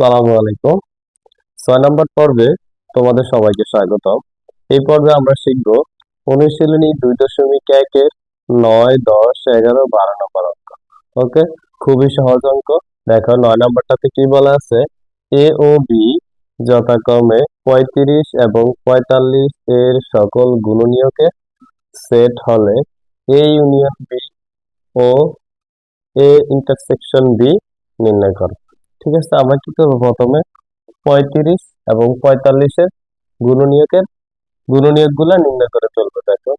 আসসালামু আলাইকুম। ছয় নম্বর পর্বে তোমাদের সবাইকে স্বাগতম। এই পর্বে আমরা শিখব অনুশীলনী দুই দশমিক একের নয়, দশ, এগারো, বারো নম্বর অঙ্ক। ওকে খুবই সহজ অঙ্ক। দেখো, নয় নম্বরটাতে কি বলা আছে? এ ও বি যথাক্রমে পঁয়ত্রিশ এবং পঁয়তাল্লিশ এর সকল গুণনীয়কে সেট হলে এ ইউনিয়ন বি ও এ ইন্টারসেকশন বি নির্ণয় করো। ঠিক আছে, আমরা কি করব প্রথমে? পঁয়ত্রিশ এবং পঁয়তাল্লিশের গুণনীয়কের গুণনীয়কগুলা নির্ণয় করে ফেলব দেখো।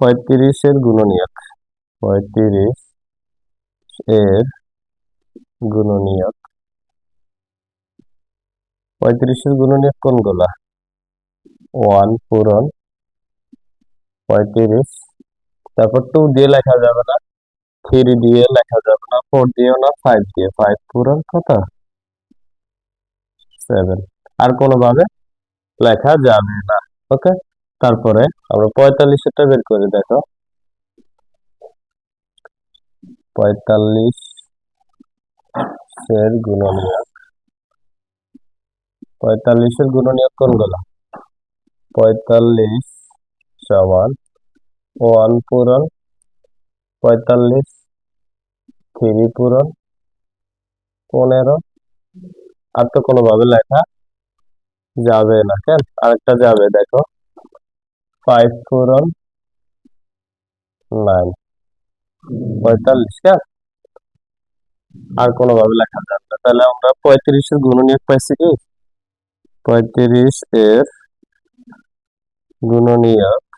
পঁয়ত্রিশের গুণনীয়ক, পঁয়ত্রিশ এর গুণনীয়ক, পঁয়ত্রিশের গুণনীয়ক কোনগুলা? ওয়ান, পূরণ, পঁয়ত্রিশ, তারপর টু দিয়ে লেখা যাবে না। থ্রি দিয়ে লেখা যাবে না ফোর দিয়েও না ফাইভ দিয়ে। ফাইভ পূরণ কত? সেভেন আর কোনোভাবে লেখা যাবে না ওকে তারপরে আমরা পঁয়তাল্লিশেরটা বের করে, দেখো। পঁয়তাল্লিশ এর গুণনীয়ক। পঁয়তাল্লিশের গুণনীয়ক কোনগুলো? পঁয়তাল্লিশ সমান ওয়ান পূরণ পঁয়তাল্লিশ, থ্রি পূরণ, পনেরো। আর তো কোনোভাবে লেখা যাবে না, কেন? আরেকটা যাবে, দেখো। ফাইভ পূরণ নাইন পঁয়তাল্লিশ, কেন? আর কোনোভাবে লেখা যাবে না। তাহলে আমরা পঁয়ত্রিশের গুণনীয়ক পাইছি কি? পঁয়ত্রিশ এর গুণনীয়ক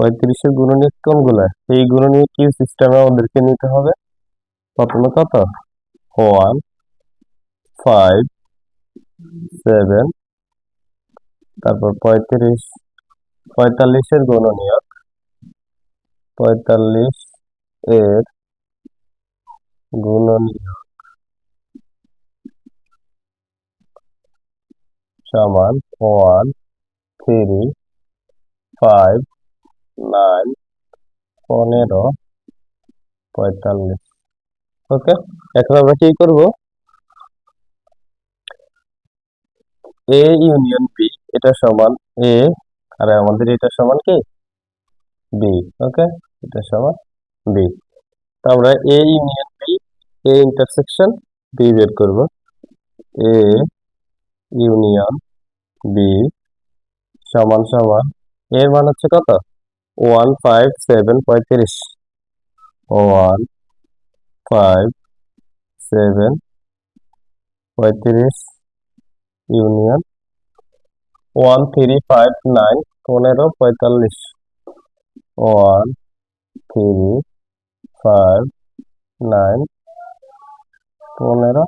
পঁয়ত্রিশের গুণনীয়ক কোনগুলা? এই গুণনীয়ক কি সিস্টেমে আমাদেরকে নিতে হবে? প্রথমে কত ওয়ান ফাইভ সেভেন তারপর পঁয়ত্রিশ, পঁয়তাল্লিশের গুণনীয়ক পঁয়তাল্লিশ এর গুণনীয়ক সমান ওয়ান থ্রি ফাইভ নাইন পনেরো, পঁয়তাল্লিশ। ওকে এখন আমরা কি করব? এ ইউনিয়ন বি এটা সমান এ আর আমাদের এটা সমান কি? বি ওকে এটা সমান বি তো আমরা A union B A intersection B বের করব। এ ইউনিয়ন বি সমান সমান এর মান হচ্ছে কত? ওয়ান ফাইভ সেভেন পঁয়ত্রিশ ওয়ান ফাইভ সেভেন পঁয়ত্রিশ union one three five nine পনেরো পঁয়তাল্লিশ ওয়ান থ্রি ফাইভ নাইন পনেরো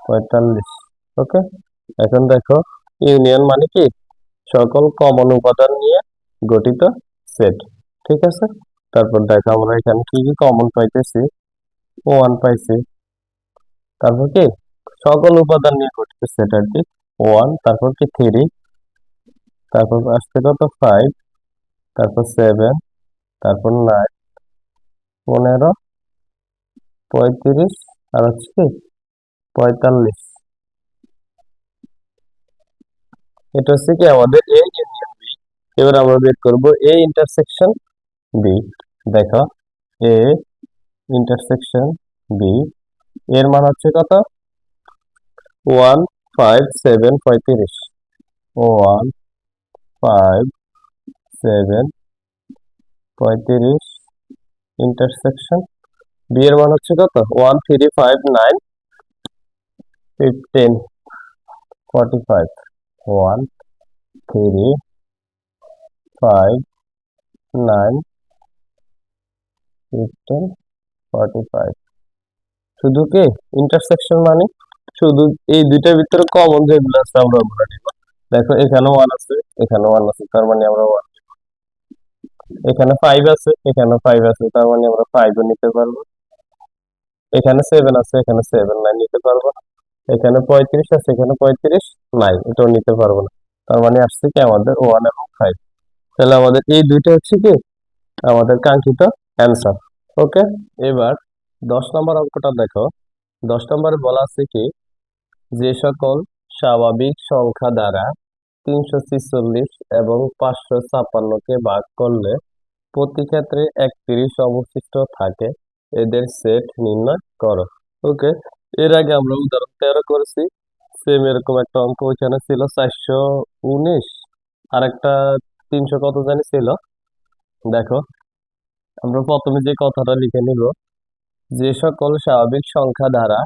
পঁয়তাল্লিশ ওকে এখন দেখো ইউনিয়ন মানে কি? সকল কমন উপাদান নিয়ে গঠিত সেট ঠিক আছে? তারপর দেখো আমরা এখানে কি কি কমন পাইতেছি? ওয়ান পাইছি। তারপর কি? সকল উপাদান নিয়ে গঠিত সেট আর কি। ওয়ান তারপর কি? থ্রি তারপর আসছে কত? ফাইভ তারপর সেভেন তারপর নাইন পনেরো, পঁয়ত্রিশ, আর হচ্ছে কি? পঁয়তাল্লিশ। এটা হচ্ছে কি আমাদের এ ইউনিয়ন বি এবার আমরা বের করব এ ইন্টারসেকশন বি দেখো এ ইন্টারসেকশন বি এর মান হচ্ছে কত? ওয়ান ফাইভ সেভেন পঁয়ত্রিশ ওয়ান ফাইভ সেভেন পঁয়ত্রিশ ইন্টারসেকশন বি এর মান হচ্ছে কত? One three five nine fifteen forty five one three five nine fifteen forty five শুধু কি? ইন্টারসেকশন মানে? শুধু এই দুইটার ভিতরে কমন যেগুলো আছে আমরা নিব দেখো এখানে ওয়ান আছে এখানে ওয়ান আছে, তার মানে আমরা ওয়ান এখানে ফাইভ আছে, এখানে ফাইভ আছে, তার মানে আমরা ফাইভও নিতে পারব। এখানে সেভেন আছে, এখানে সেভেন নাই নিতে পারব। এখানে পঁয়ত্রিশ আছে, এখানে পঁয়ত্রিশ নাই এটাও নিতে পারব না। তার মানে আসছে কি আমাদের ওয়ান এবং ফাইভ তাহলে আমাদের এই দুইটা হচ্ছে কি? আমাদের কাঙ্ক্ষিত অ্যান্সার ওকে এবার দশ নম্বর অঙ্কটা দেখো। দশ নম্বরে বলা আছে কি? যে সকল স্বাভাবিক সংখ্যা দ্বারা তিনশো ছিচল্লিশ এবং পাঁচশো ছাপ্পান্নকে ভাগ করলে প্রতি ক্ষেত্রে একত্রিশ অবশিষ্ট থাকে। এদের সেট নির্ণয় করো ওকে এর আগে আমরা উদাহরণ তেরো করেছি। সেম এরকম একটা অঙ্ক ওইখানে ছিল চারশো উনিশ। আর একটা তিনশো কত জানি ছিল। দেখো, আমরা প্রথমে যে কথাটা লিখে নিব, যে সকল স্বাভাবিক সংখ্যা দ্বারা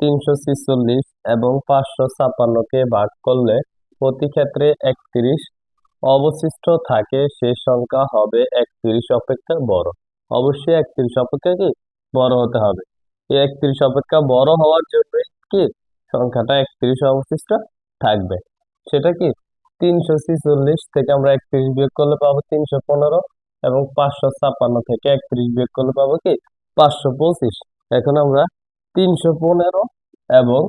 তিনশো ছিচল্লিশ এবং পাঁচশো ছাপ্পান্নকে ভাগ করলে প্রতি ক্ষেত্রে একত্রিশ। অবশিষ্ট থাকে সে সংখ্যা হবে একত্রিশ অপেক্ষা বড়। অবশ্যই একত্রিশ অপেক্ষা কি? বড় হতে হবে। এই একত্রিশ অপেক্ষা বড় হওয়ার জন্য কি? সংখ্যাটা একত্রিশ অবশিষ্ট থাকবে। সেটা কি? তিনশো ছিচল্লিশ থেকে আমরা একত্রিশ বিয়োগ করলে পাবো তিনশো পনেরো এবং পাঁচশো ছাপ্পান্ন থেকে একত্রিশ বিয়োগ করলে পাবো কি? পাঁচশো পঁচিশ। এখন আমরা তিনশো পনেরো এবং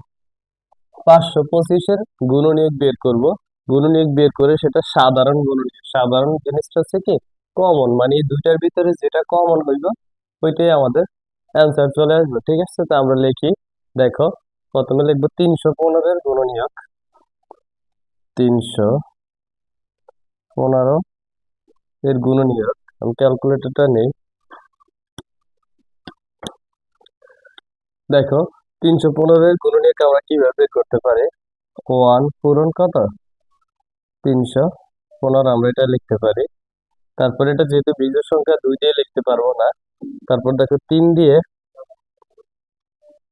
পাঁচশো পঁচিশের গুণনীয়ক বের করব। গুণনীয়ক বের করে সেটা সাধারণ গুণনীয়ক। সাধারণ জিনিসটা হচ্ছে কি? কমন। মানে এই দুইটার ভিতরে যেটা কমন হইব, ওইটাই আমাদের অ্যান্সার চলে আসবে। ঠিক আছে? তো আমরা লিখি, দেখো, প্রথমে লিখব তিনশো পনেরোর গুণনীয়ক। তিনশো পনেরো এর গুণনীয়ক। আমি ক্যালকুলেটরটা নেই। দেখো, তিনশো পনেরো এর গুণনীয়ক আমরা কীভাবে বের করতে পারি? ওয়ান পূরণ কত? তিনশো পনেরো আমরা এটা লিখতে পারি। তারপর এটা যেহেতু বিজোড় সংখ্যা দুই দিয়ে লিখতে পারব না, তারপর দেখো তিন দিয়ে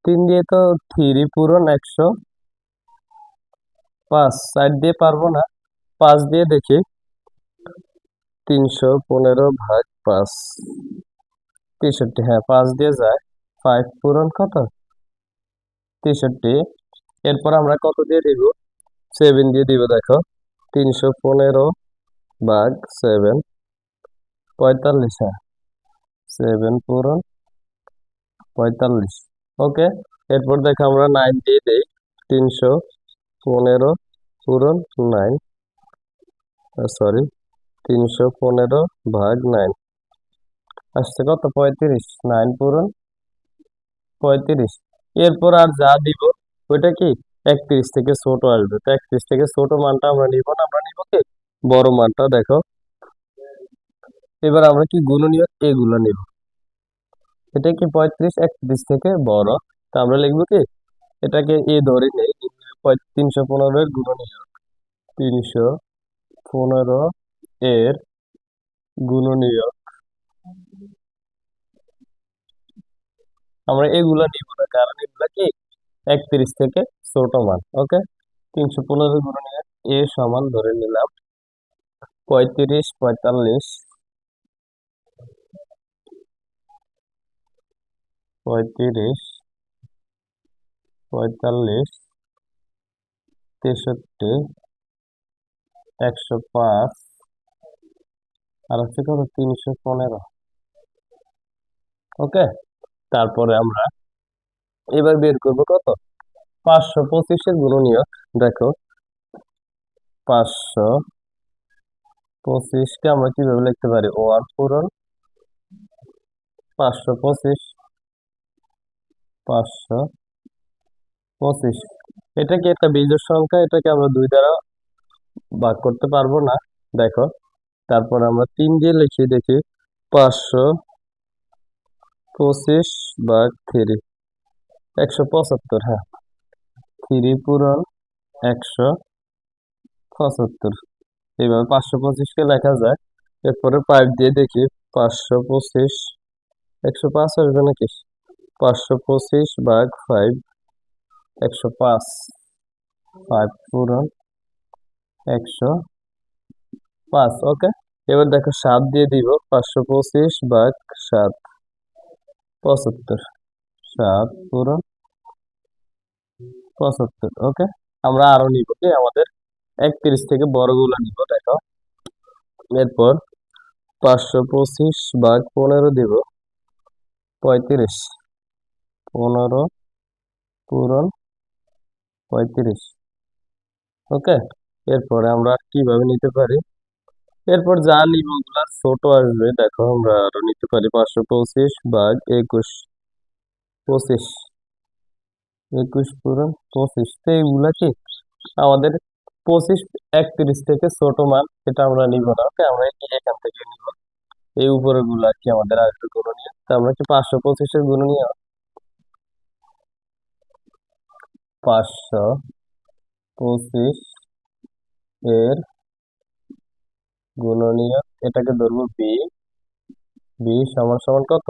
তিন দিয়ে তো থ্রি পূরণ একশো পাঁচ সাইড দিয়ে পারব না। পাঁচ দিয়ে দেখি। তিনশো পনেরো ভাগ পাঁচ, তেষট্টি হ্যাঁ পাঁচ দিয়ে যায়। ফাইভ পূরণ কত? তেষট্টি। এরপর আমরা কত দিয়ে দিব? সেভেন দিয়ে দিব, দেখো। তিনশো পনেরো ভাগ সেভেন, পঁয়তাল্লিশ হ্যাঁ। সেভেন পূরণ পঁয়তাল্লিশ। ওকে, এরপর দেখো আমরা নাইন দিয়ে দিই। তিনশো পনেরো, পূরণ নাইন সরি তিনশো পনেরো ভাগ নাইন আসছে কত? পঁয়ত্রিশ। নাইন পূরণ পঁয়ত্রিশ। এরপর আর যা দিব, ওইটা কি? একত্রিশ থেকে ছোট আসবে। তো একত্রিশ থেকে ছোট মানটা আমরা নিব না? আমরা নিব কি? বড় মানটা, দেখো। এবার আমরা কি গুণনীয়ক এগুলো নিব। এটা কি পঁয়ত্রিশ? একত্রিশ থেকে বড়। তো আমরা লিখব কি? এটাকে এ ধরে নেই তিনশো পনেরো এর গুণনীয়ক তিনশো পনেরো এর গুণনীয়ক আমরা এগুলা নিব না, কারণ এগুলা কি? একত্রিশ থেকে ছোট মান, ওকে? তিনশো পনেরো গুণনীয়ক এ সমান ধরে নিলাম পঁয়ত্রিশ, পঁয়তাল্লিশ। পঁয়ত্রিশ, পঁয়তাল্লিশ। তেষট্টি, একশো পাঁচ, আর হচ্ছে কত? তিনশো পনেরো। ওকে? তারপরে আমরা এবার বের করব কত? পাঁচশো পঁচিশের গুণনীয়ক। দেখো, পাঁচশো পঁচিশকে আমরা কীভাবে লিখতে পারি? ওয়ান পূরণ পাঁচশো পঁচিশ পাঁচশো পঁচিশ। এটা কি একটা বিজোড় সংখ্যা, এটাকে আমরা দুই দ্বারা ভাগ করতে পারব না। দেখো, তারপর আমরা তিন দিয়ে লিখি, দেখি, পাঁচশো পঁচিশ ভাগ থ্রি, একশো পঁচাত্তর হ্যাঁ। থ্রি পূরণ একশো পঁচাত্তর। এইভাবে পাঁচশো পঁচিশকে লেখা যায়। এরপরে পাইপ দিয়ে দেখি, পাঁচশো পঁচিশ, একশো পাঁচ আসবে নাকি? পাঁচশো পঁচিশ ভাগ ফাইভ একশো পাঁচ ফাইভ পূরণ একশো পাঁচ, ওকে। এবার দেখো সাত দিয়ে দিব, পাঁচশো পঁচিশ ভাগ সাত, পঁচাত্তর। সাত পূরণ পঁচাত্তর, ওকে। আমরা আরও নিব কি, আমাদের একত্রিশ থেকে বড়গুলো নিব, দেখো। এরপর পাঁচশো পঁচিশ ভাগ পনেরো দিব, পঁয়ত্রিশ, পনেরো পূরণ পঁয়ত্রিশ। ওকে? এরপরে আমরা কীভাবে নিতে পারি? এরপর যা নিব ওগুলা ছোট আসবে, দেখো আমরা আরও নিতে পারি পাঁচশো পঁচিশ ভাগ একুশ। পঁচিশ। একুশ পূরণ পঁচিশ। তো এইগুলা কি? আমাদের পঁচিশ, একত্রিশ থেকে ছোট মান, এটা আমরা নিব না, ওকে? আমরা এখান থেকে নিব। এই উপরে গুলা কি আমাদের আসবে গুণনীয় তো আমরা কি পাঁচশো পঁচিশের গুণনীয় পাঁচশো পঁচিশ এর গুণনীয় এটাকে ধরবো বি। বি সমান সমান কত?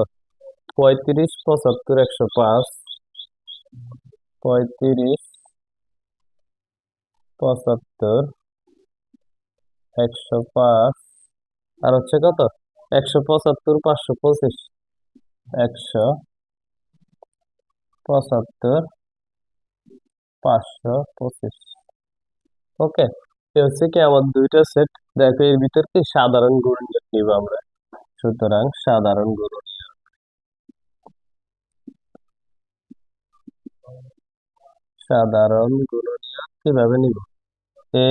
পঁয়ত্রিশ, পঁচাত্তর, একশো পাঁচ। পঁয়ত্রিশ, পঁচাত্তর, একশো পাঁচ। আর হচ্ছে কত? একশো পঁচাত্তর, পাঁচশো পঁচিশ। একশো পঁচাত্তর পাঁচশো পঁচিশ। ওকে হচ্ছে কি আমার দুইটা সেট দেখো এর ভিতর কি সাধারণ গুণনীয়ক নিব আমরা। সুতরাং সাধারণ গুণনীয়ক সাধারণ গুণনীয়ক কীভাবে নিব? এ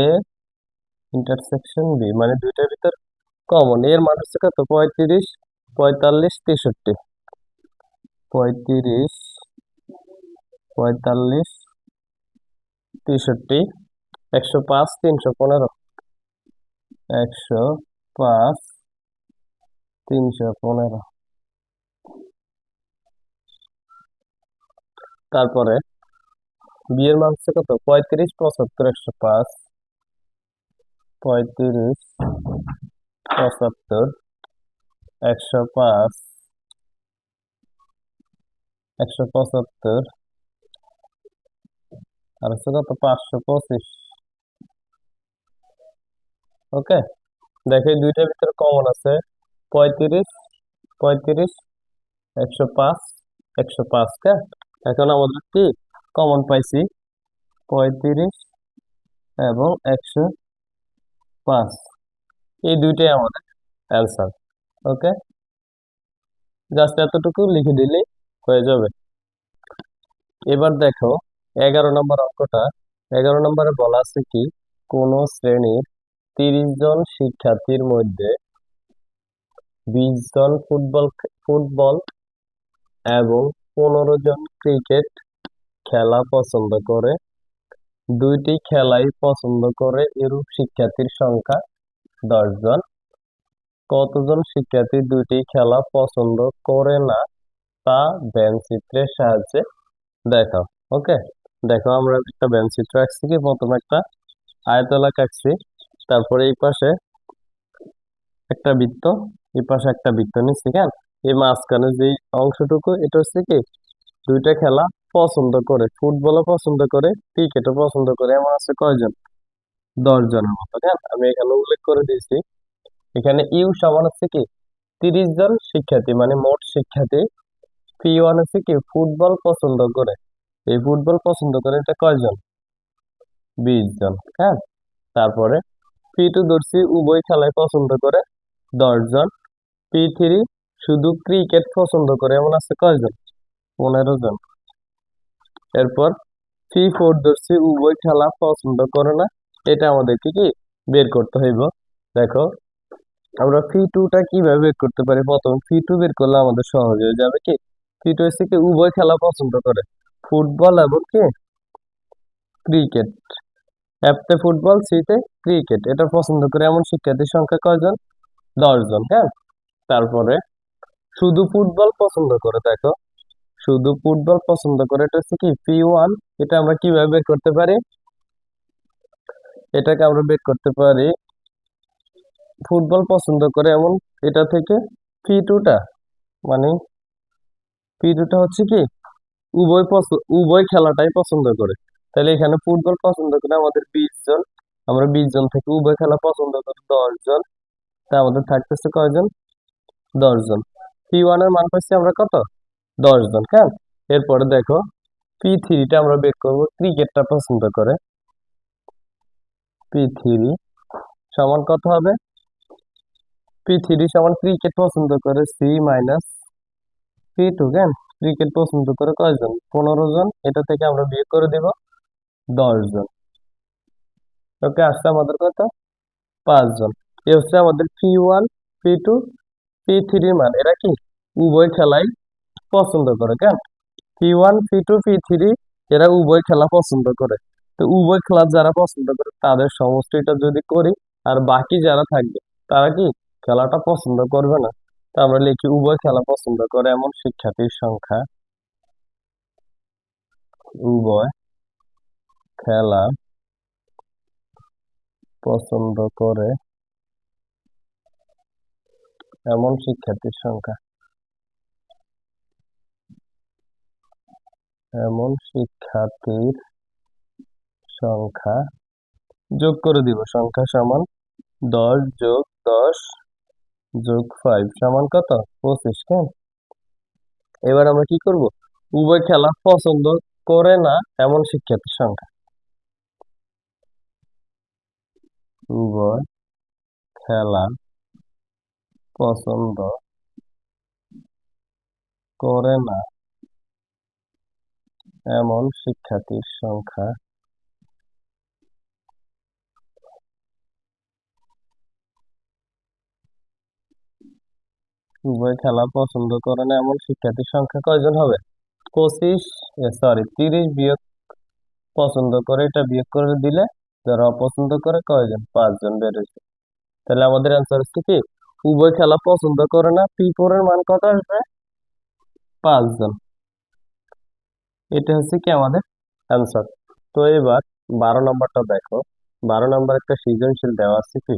ইন্টারসেকশন বি মানে দুইটার ভিতর কমন এর মান হচ্ছে কত? পঁয়ত্রিশ, পঁয়তাল্লিশ, তেষট্টি। পঁয়ত্রিশ, পঁয়তাল্লিশ তেষট্টি, একশো পাঁচ, তিনশো পনেরো। একশো পাঁচ, তিনশো পনেরো। তারপরে বিয়ের হচ্ছে কত? পঁয়ত্রিশ, পঁচাত্তর, একশো পাঁচ। পঁয়ত্রিশ, পঁচাত্তর, একশো পাঁচ। একশো পঁচাত্তর আর হচ্ছে কত পাঁচশো পঁচিশ। ওকে, দেখো দুইটার ভিতরে কমন আছে। পঁয়ত্রিশ পঁয়ত্রিশ, একশো পাঁচ একশো পাঁচ হ্যাঁ এখন আমাদের কি? কমন পাইছি। পঁয়ত্রিশ এবং একশো পাঁচ। এই দুইটাই আমাদের অ্যান্সার ওকে? জাস্ট এতটুকু লিখে দিলেই হয়ে যাবে। এবার দেখো এগারো নম্বর অঙ্কটা। এগারো নম্বরে বলা আছে কি, কোন শ্রেণির তিরিশ জন শিক্ষার্থীর মধ্যে বিশ জন ফুটবল ফুটবল এবং পনেরো জন ক্রিকেট খেলা পছন্দ করে। দুইটি খেলাই পছন্দ করে এরূপ শিক্ষার্থীর সংখ্যা দশ জন। কতজন শিক্ষার্থী দুইটি খেলা পছন্দ করে না, তা চিত্রের সাহায্যে দেখাও, ওকে? দেখো, আমরা একটা চিত্র আঁকছি কি? প্রথমে একটা আয়তলা আঁকছি তারপরে এই পাশে একটা বৃত্ত, এই পাশে একটা বৃত্ত নিচ্ছি, কেন? এই মাঝখানে যে অংশটুকু, এটা হচ্ছে কি? দুইটা খেলা পছন্দ করে, ফুটবলও পছন্দ করে, ক্রিকেটও পছন্দ করে। এমন আছে কয়জন? দশ জনের মতো, কেন? আমি এখানে উল্লেখ করে দিয়েছি। এখানে ইউ সমান হচ্ছে কি? তিরিশ জন শিক্ষার্থী মানে মোট শিক্ষার্থী। পি ওয়ান হচ্ছে কি? ফুটবল পছন্দ করে। এই ফুটবল পছন্দ করে এটা কয়জন? বিশ জন হ্যাঁ? তারপরে পি টু ধরছি, উভয় খেলায় পছন্দ করে দশ জন। পি থ্রি শুধু ক্রিকেট পছন্দ করে, এমন আছে কয়জন? পনেরো জন। এরপর পি ফোর ধরছি, উভয় খেলা পছন্দ করে না। এটা আমাদেরকে কি বের করতে হইব? দেখো, আমরা ফি টুটা কীভাবে বের করতে পারি? প্রথম ফি টু বের করলে আমাদের সহজ হয়ে যাবে কি? ফি টু হচ্ছে কি, উভয় খেলা পছন্দ করে। ফুটবল এবং কি? ক্রিকেট। এফতে ফুটবল সিতে ক্রিকেট। এটা পছন্দ করে এমন শিক্ষার্থীর সংখ্যা কয়জন? দশজন হ্যাঁ? তারপরে, শুধু ফুটবল পছন্দ করে, দেখো। শুধু ফুটবল পছন্দ করে, এটা হচ্ছে কি? পি ওয়ান এটা আমরা কীভাবে বের করতে পারি? এটাকে আমরা বের করতে পারি, ফুটবল পছন্দ করে এমন, এটা থেকে পি টুটা মানে পি টুটা হচ্ছে কি? উভয় পছন্দ উভয় খেলাটাই পছন্দ করে। তাহলে এখানে ফুটবল পছন্দ করে আমাদের বিশ জন। আমরা বিশ জন থেকে উভয় খেলা পছন্দ করি, দশ জন। তা আমাদের থাকতেছে কয়জন? দশ জন। পি ওয়ানের মান পাচ্ছি আমরা কত? দশ জন হ্যাঁ? এরপরে দেখো পি থ্রিটা আমরা বের করব, ক্রিকেটটা পছন্দ করে। পি থ্রি সমান কত হবে? পি থ্রি সমান ক্রিকেট পছন্দ করে সি মাইনাস পি টু কেন ক্রিকেট পছন্দ করে কয়জন? পনেরো জন? এটা থেকে আমরা বিয়ে করে দেব দশ জন। ওকে আসছে আমাদের কত? পাঁচ জন। এ হচ্ছে আমাদের P one P two P থ্রির মান। এরা কি? উভয় খেলাই পছন্দ করে, কেন? P one P two P three এরা উভয় খেলা পছন্দ করে। তো উভয় খেলা যারা পছন্দ করে, তাদের সমষ্টিটা যদি করি, আর বাকি যারা থাকবে, তারা কি? খেলাটা পছন্দ করবে না। আমরা লিখি, উভয় খেলা পছন্দ করে এমন শিক্ষার্থীর সংখ্যা। উভয় খেলা পছন্দ করে এমন শিক্ষার্থীর সংখ্যা। এমন শিক্ষার্থীর সংখ্যা যোগ করে দিব। সংখ্যা সমান দশ যোগ দশ যোগ ফাইভ সমান কত? পঁচিশ, কেন? এবার আমরা কি করব? উভয় খেলা পছন্দ করে না এমন শিক্ষার্থীর সংখ্যা। উভয় খেলা পছন্দ করে না এমন শিক্ষার্থীর সংখ্যা উভয় খেলা পছন্দ করে না, এমন শিক্ষার্থীর সংখ্যা কয়জন হবে? পঁচিশ সরি তিরিশ বিয়োগ পছন্দ করে, এটা বিয়োগ করে দিলে যারা অপছন্দ করে কয়জন? পাঁচজন বেরোছে তাহলে আমাদের অ্যান্সার হচ্ছে কি? উভয় খেলা পছন্দ করে না, পি ফোর এর মান কত আসবে? পাঁচজন। এটা হচ্ছে কি আমাদের অ্যান্সার তো এবার বারো নম্বরটা দেখো। বারো নম্বর একটা সৃজনশীল দেওয়া আছে কি?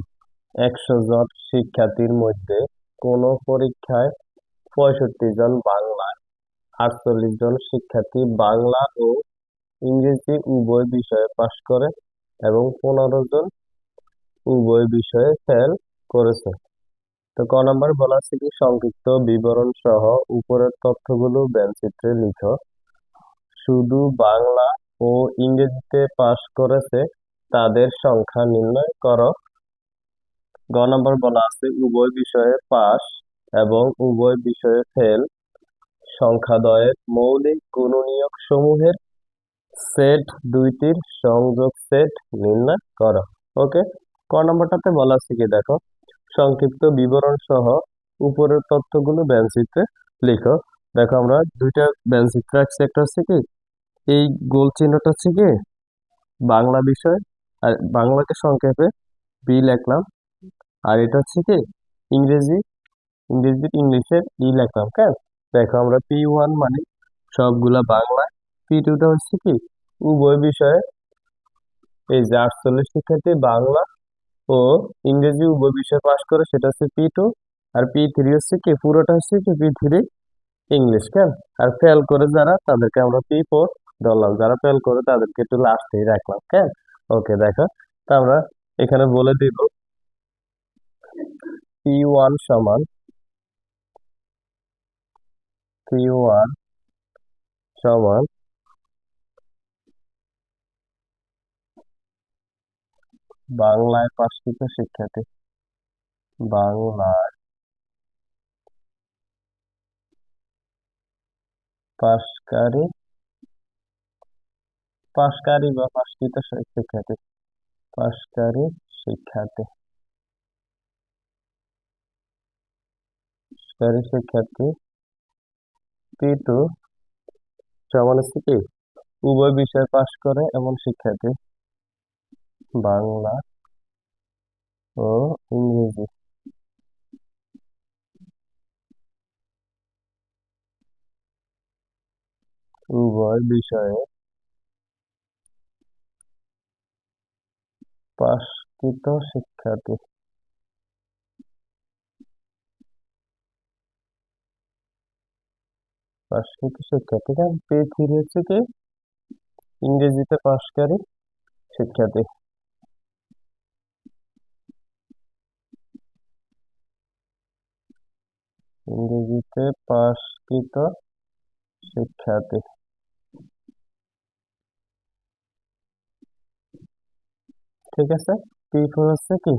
একশো জন শিক্ষার্থীর মধ্যে কোন পরীক্ষায় পঁয়ষট্টি জন বাংলা, আটচল্লিশ জন শিক্ষার্থী বাংলা ও ইংরেজি উভয় বিষয়ে পাশ করে এবং পনেরো জন উভয় বিষয়ে ফেল করেছে। তো ক নম্বর বলা আছে কি, সংক্ষিপ্ত বিবরণ সহ উপরের তথ্যগুলো ব্যঞ্চিত্রে লিখো। শুধু বাংলা ও ইংরেজিতে পাশ করেছে, তাদের সংখ্যা নির্ণয় করো। গ নম্বর বলা আছে, উভয় বিষয়ে পাস এবং উভয় বিষয়ে ফেল। সংখ্যাদ্বয়ের মৌলিক গুণনীয়ক সমূহের সেট দুইটির সংযোগ সেট নির্ণয় করো। ওকে ক নম্বরটাতে বলা আছে কি দেখো? সংক্ষিপ্ত বিবরণ সহ উপরের তথ্যগুলো ব্যঞ্চিত্রে লিখো। দেখো আমরা দুইটা ব্যঞ্চিত্র রাখছি, একটা হচ্ছে কি, এই গোল চিহ্নটা হচ্ছে কি, বাংলা বিষয় আর বাংলাকে সংক্ষেপে বি লিখলাম। আর এটা হচ্ছে কি? ইংরেজি ইংরেজি, ইংলিশের ই লেখলাম কেন দেখো আমরা পি ওয়ান মানে সবগুলা বাংলা। পি টুটা হচ্ছে কি? উভয় বিষয়ে এই যে আটচল্লিশ শিক্ষার্থী বাংলা ও ইংরেজি উভয় বিষয়ে পাশ করে, সেটা হচ্ছে পি টু আর পি থ্রি হচ্ছে কি? পুরোটা হচ্ছে কি পি থ্রি ইংলিশ কেন আর ফেল করে যারা, তাদেরকে আমরা পি ফোর ধরলাম। যারা ফেল করে, তাদেরকে একটু লাস্টেই রাখলাম কেন ওকে, দেখো। তা আমরা এখানে বলে দিব পি ওয়ান সমান পি ওয়ান সমান বাংলায় পাঁচকৃত শিক্ষার্থী। বাংলায় পাশকারী পাশকারী বা পাশকৃত শিক্ষার্থী। পাশকারী শিক্ষার্থী। পাশকারী শিক্ষার্থী পি টু সমান হচ্ছে কি উভয় বিষয় পাশ করে এমন শিক্ষার্থী বাংলা ও ইংরেজি। উভয় বিষয়ে পাশকৃত শিক্ষার্থী। পাশকৃত শিক্ষার্থী কারণ পে থ্রি হচ্ছে কি? ইংরেজিতে পাশকারী শিক্ষার্থী ইংরেজিতে পাশকৃত শিক্ষার্থী ঠিক আছে পি ফোর হচ্ছে কি?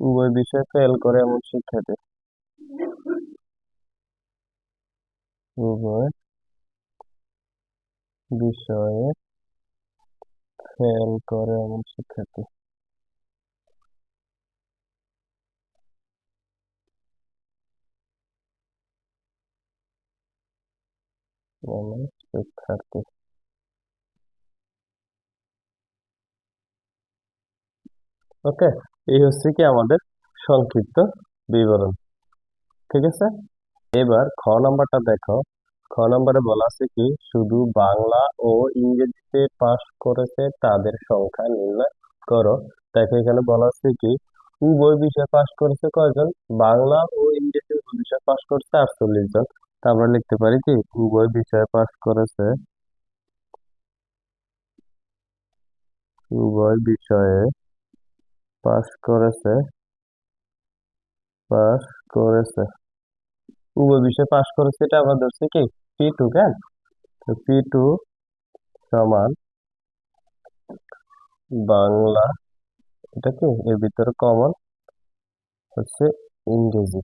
উভয় বিষয়ে ফেল করে এমন শিক্ষার্থী উভয় বিষয়ে ফেল করে এমন শিক্ষার্থী। শিক্ষার্থী। ওকে এই হচ্ছে কি আমাদের সংক্ষিপ্ত বিবরণ। ঠিক আছে? এবার খ নাম্বারটা দেখো। খ নাম্বারে বলা আছে কি, শুধু বাংলা ও ইংরেজিতে পাশ করেছে তাদের সংখ্যা নির্ণয় করো। দেখো এখানে বলা আছে কি, উভয় বিষয়ে পাশ করেছে কয়জন? বাংলা ও ইংরেজি উভয় বিষয়ে পাশ করেছে আটচল্লিশ জন। তা আমরা লিখতে পারি কি, উভয় বিষয়ে পাশ করেছে, উভয় বিষয়ে পাশ করেছে পাশ করেছে। উভয় বিষয়ে পাশ করেছে, এটা আমরা ধরছি কি? পি টু কেন পি টু সমান বাংলা, এটা কি? এর ভিতরে কমন হচ্ছে ইংরেজি।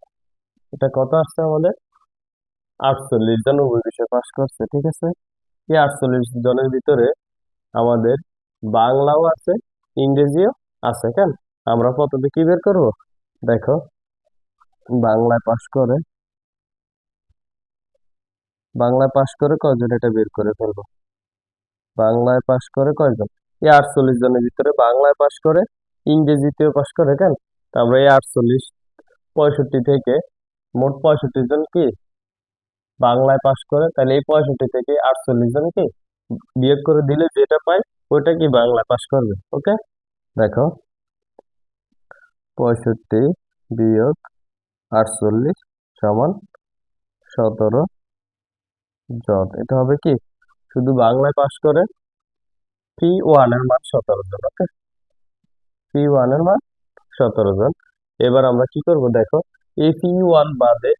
এটা কত আসছে আমাদের? আটচল্লিশ জন উভয় বিষয়ে পাশ করছে, ঠিক আছে? এই আটচল্লিশ জনের ভিতরে আমাদের বাংলাও আছে, ইংরেজিও আছে, কেন? আমরা প্রথমে কি বের করব? দেখো, বাংলায় পাশ করে বাংলায় পাশ করে কয়জন এটা বের করে ফেলব? বাংলায় পাশ করে কয়জন? এই আটচল্লিশ জনের ভিতরে বাংলায় পাশ করে, ইংরেজিতেও পাশ করে কেন? তা আমরা এই আটচল্লিশ পঁয়ষট্টি থেকে মোট পঁয়ষট্টি জন কি? বাংলায় পাশ করে, তাহলে এই পঁয়ষট্টি থেকে আটচল্লিশ জন কি বিয়োগ করে দিলে যেটা পাই ওইটা কি বাংলায় পাশ করবে? ওকে? দেখো, পঁয়ষট্টি বিয়োগ আটচল্লিশ সমান সতেরো জন এটা হবে কি? শুধু বাংলায় পাশ করে পি ওয়ানের মান সতেরো জন, ওকে? পি ওয়ানের মান সতেরো জন। এবার আমরা কি করব দেখো? এই পি ওয়ান বাদে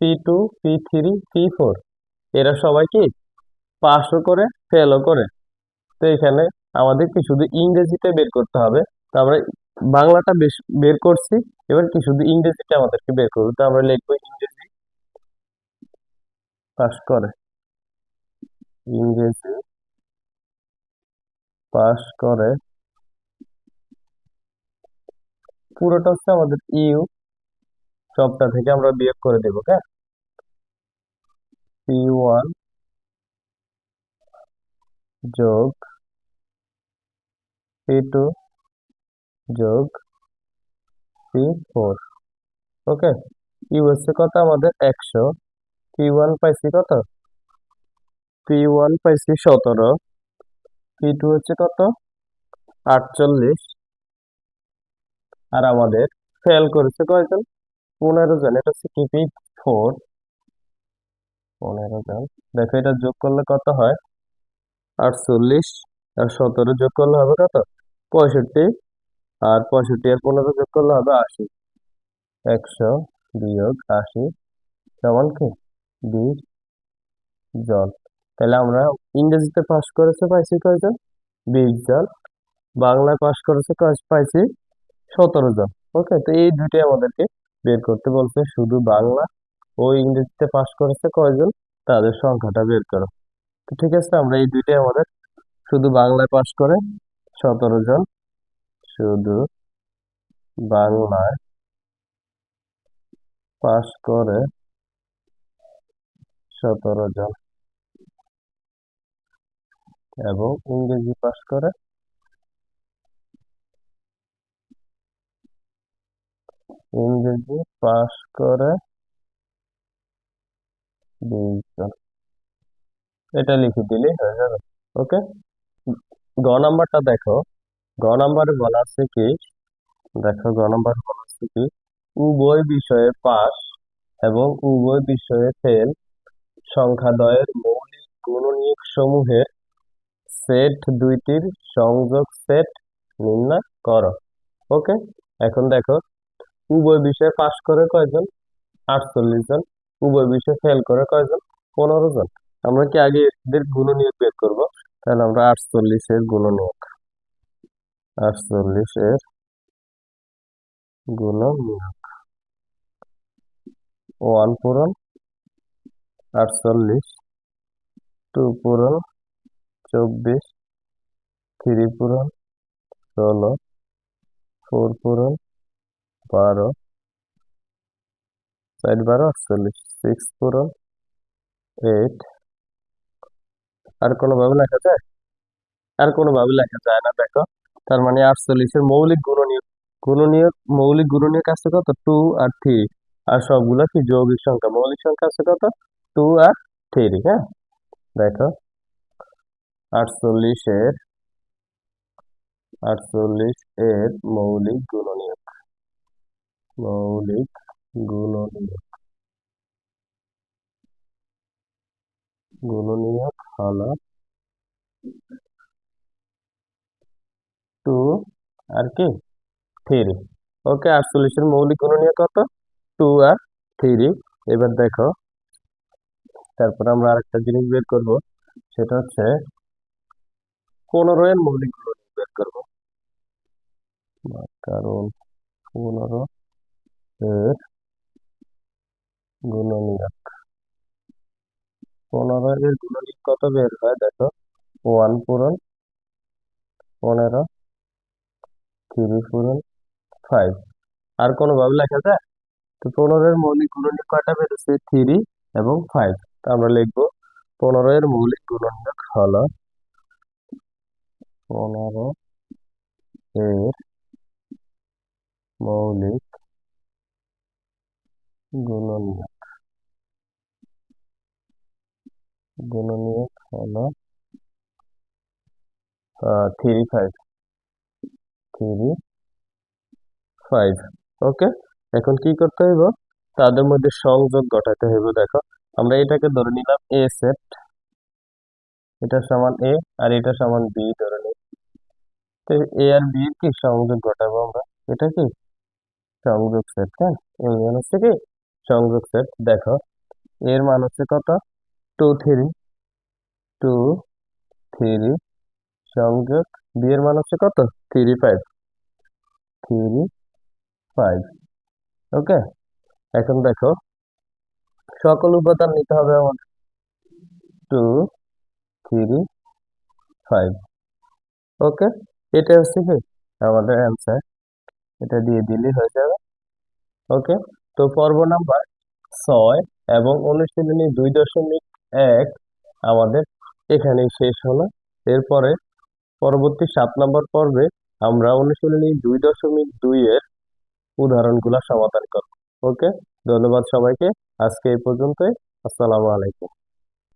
P two P three P four এরা সবাই কি? পাশও করে ফেলও করে। তো এখানে আমাদের কি শুধু ইংরেজিতে বের করতে হবে। তো আমরা বাংলাটা বেশ বের করছি, এবার কি শুধু ইংরেজিটা আমাদেরকে বের করব। তো আমরা লিখব ইংরেজি পাস করে। ইংরেজি পাস করে। পুরোটা হচ্ছে আমাদের ইউ। সবটা থেকে আমরা বিয়োগ করে দেবো হ্যাঁ? পি ওয়ান যোগ পি টু যোগ পি ফোর, ওকে? ইউ হচ্ছে কত? আমাদের একশো। পি ওয়ান পাইছি কত? পি ওয়ান পাইছি সতেরো। পি টু হচ্ছে কত? আটচল্লিশ। আর আমাদের ফেল করেছে কয়জন? পনেরো জন। এটা হচ্ছে কি পি ফোর পনেরো জন। দেখো, এটা যোগ করলে কত হয়? আটচল্লিশ। আর সতেরো যোগ করলে হবে কত? পঁয়ষট্টি। আর পঁয়ষট্টি আর পনেরো যোগ করলে হবে আশি। একশো বিয়োগ আশি। সমান কি? বিশ জন তাহলে আমরা ইংরেজিতে পাস করেছে পাইছি কয়জন? বিশ জন। বাংলায় পাস করেছে পাইছি সতেরো জন। ওকে তো এই দুইটাই আমাদেরকে বের করতে বলছে। শুধু বাংলা ও ইংরেজিতে পাস করেছে কয়জন? তাদের সংখ্যাটা বের করো। তো ঠিক আছে, আমরা এই দুইটাই আমাদের শুধু বাংলায় পাস করে সতেরো জন। শুধু বাংলায় পাস করে সতেরো জন। এবং ইংরেজি পাস করে ইংরেজি পাস করে বিশ জন। এটা লিখে দিলে হয়ে যাবে। ওকে? গ নাম্বারটা দেখো। গ নাম্বারে বলা আছে কি? দেখো, গ নাম্বার বলা আছে কি? উভয় বিষয়ে পাস এবং উভয় বিষয়ে ফেল সংখ্যাদ্বয়ের মৌলিক গুণনীয়ক সমূহের সেট দুইটির সংযোগ সেট নির্ণয় করো। ওকে এখন দেখো, উভয় বিষয়ে পাস করে কয়জন? আটচল্লিশ জন। উভয় বিষয়ে ফেল করে কয়জন? পনেরো জন। আমরা কি আগে এদের গুণনীয়ক বের করব? তাহলে আমরা আটচল্লিশের গুণনীয়ক। আটচল্লিশের গুণনীয়ক। ওয়ান পূরণ আটচল্লিশ, টু পূরণ, চব্বিশ, থ্রি পূরণ, ষোলো, ফোর পূরণ, বারো, চার বারো, আটচল্লিশ, সিক্স পূরণ, এইট। আর কোনোভাবে লেখা যায়? আর কোনোভাবে লেখা যায় না, দেখো। তার মানে আটচল্লিশের মৌলিক গুণনীয়ক গুণনীয়ক, মৌলিক গুণনীয়ক আছে কত? টু আর থ্রি আর সবগুলো কি যৌগিক সংখ্যা? মৌলিক সংখ্যা আছে কত? টু আর থ্রি হ্যাঁ? দেখো, আটচল্লিশের আটচল্লিশ এর মৌলিক গুণনীয়ক মৌলিক গুণনীয়ক গুণনীয়ক হলো টু আর কি? থ্রি। ওকে, আটচল্লিশের মৌলিক গুণনীয়ক কত? টু আর থ্রি। এবার দেখো তারপর আমরা আরেকটা জিনিস বের করব, সেটা হচ্ছে পনেরো এর মৌলিক গুণনীয়ক বের করব। কারণ পনেরো এর গুণনীয়ক। পনেরো এর গুণনীয়ক কত বের হয়? দেখো, ওয়ান পূরণ, পনেরো, থ্রি পূরণ, ফাইভ। আর কোনোভাবে লেখা যায়? তো পনেরো এর মৌলিক গুণনীয়ক কয়টা বেরোচ্ছে থ্রি এবং ফাইভ। আমরা লিখব পনেরো এর মৌলিক গুণনীয়ক হল পনেরো এর মৌলিক গুণনীয়ক। গুণনীয়ক হল three five three five okay এখন কি করতে হইব? তাদের মধ্যে সংযোগ ঘটাতে হইব, দেখো। আমরা এটাকে ধরে নিলাম এ সেট এটা সমান এ আর এটা সমান বি ধরে নিই। তো এ আর বি কি সংযোগ ঘটাবো আমরা? এটা কি? সংযোগ সেট হ্যাঁ? এর মান হচ্ছে কি? সংযোগ সেট দেখো। এর মান হচ্ছে কত? টু থ্রি টু থ্রি সংযোগ। বি এর মান হচ্ছে কত? Three five three five okay এখন দেখো সকল উপাদান নিতে হবে আমাদের। টু থ্রি ফাইভ ওকে এটা হচ্ছে কি? আমাদের অ্যান্সার এটা দিয়ে দিলেই হয়ে যাবে। ওকে তো পর্ব নাম্বার ছয় এবং অনুশীলনী দুই দশমিক এক আমাদের এখানেই শেষ হলো। এরপরে পরবর্তী সাত নম্বর পর্বে আমরা অনুশীলনী দুই দশমিক দুই এর উদাহরণগুলো সমাধান করব। ওকে ধন্যবাদ সবাইকে। আজকে এই পর্যন্তই। আসসালামু আলাইকুম।